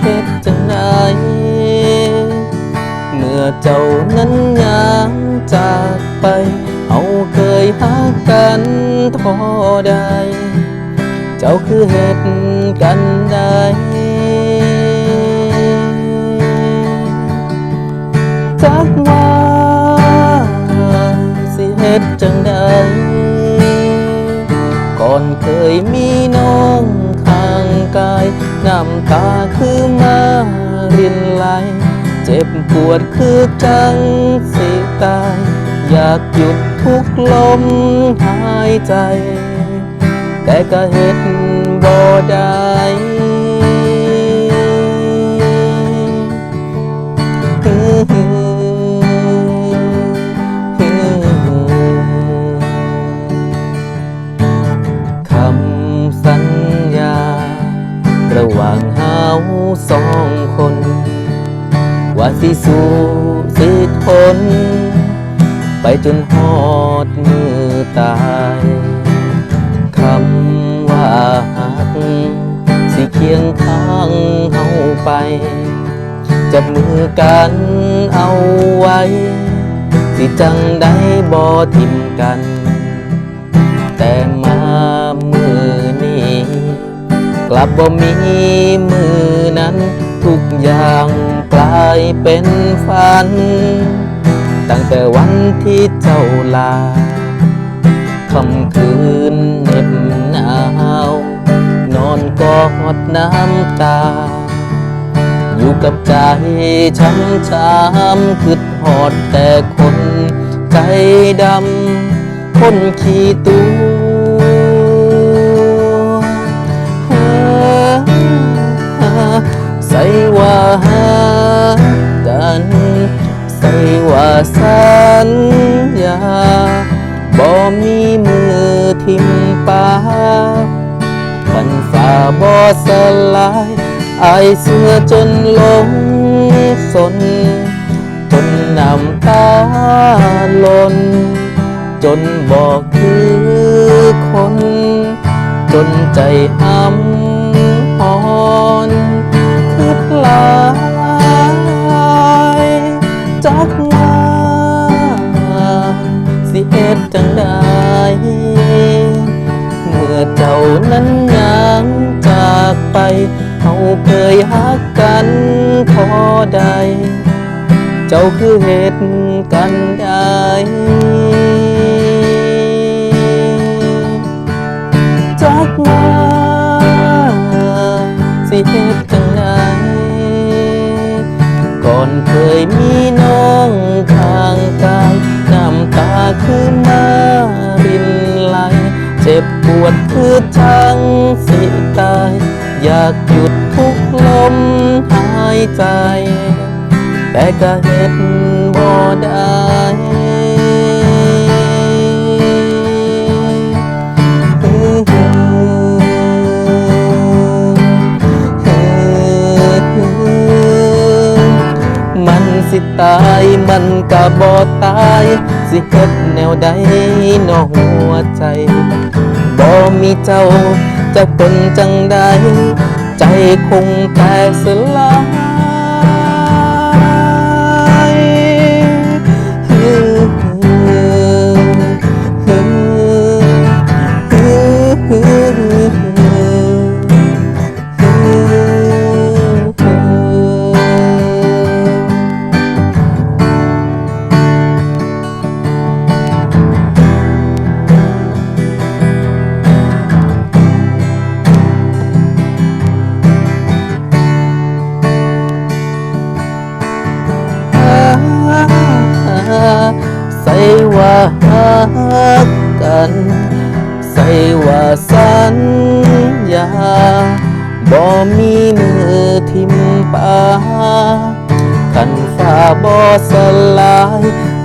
เฮ็ดจังไดเมื่อเจ้านั้นยางจากไปเอาเคยหากันทอใด เจ้าคือเหตุกันได้จักว่าสิเหตุจังใดก่อนเคยมีน้อง กายน้ำตาคือมารินไหล เจ็บปวดคือจังสิตาย อยากหยุดทุกลมหายใจ แต่ก็เห็นบ่ได้ สองคน ว่าสิสู้สิทน ไปจนหอดมือตายคำว่าหัก สิเคียงข้างเฮาไป จับมือกันเอาไว้ สิจังได้บ่ทิมกัน แต่ กลับบ่มีมือนั้น ทุกอย่างกลายเป็นฝัน ตั้งแต่วันที่เจ้าลาค่ำคืนเหน็บหนาว นอนกอดน้ำตา อยู่กับใจช้ำช้ำคืดหอดแต่คนใจดำ คนขี้ตัว ใส่ว่าหากันใส่ว่าสัญญาบ่มีมือทิมปาขันฝ่าบ่สลายอายเสื้อจนหลงสน จนน้ำตาหล่นจนบอกคือคน จนใจห้ำ สิเหตุจังใดเมื่อเจ้านั้นยังจากไปเขาเคยหักกันพอใด เจ้าคือเหตุกันได้จักว่าสิเหตุจัง คือจังสิตาย อยากหยุดทุกลมหายใจ แต่ก็เห็นบ่ได้มันสิตายมันก็บ่ตาย สิเฮ็ดแนวใดนอหัวใจ บ่มีเจ้าจะเป็นจังใด ใจคงแตกสลาย กกัน ใส่ว่าสัญญาบ่มีมือทิมปาขันฟ้าบ่สลาย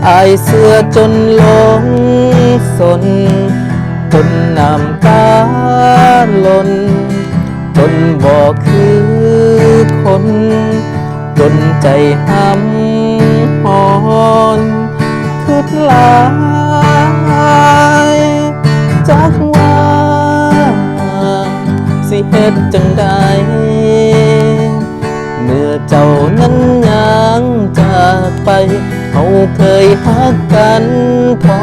อายเสื้อจนหลงสน จนน้ำตาหล่นจนบอกคือคน จนใจห้ำหอน คืดลา เฮ็ดจังใดเมื่อเจ้านั้นยังจากไปเขาเคยฮักกันพอ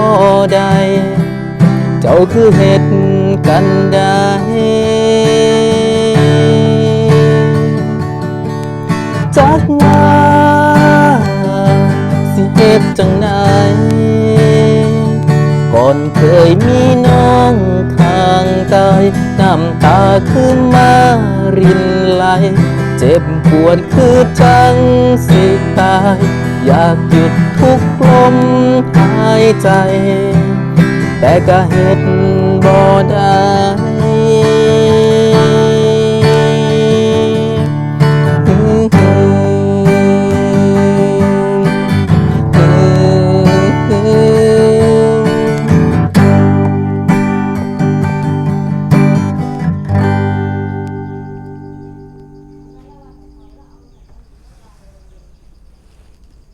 ใด เจ้าคือเหตุกันได้จักมาสิเหตุจังใดก่อนเคยมีน้องข้างกายน้ำ ตาคือมารินไหล เจ็บปวดคือจังสิตาย อยากหยุดทุกลมหายใจ แต่ก็เห็นบ่ได้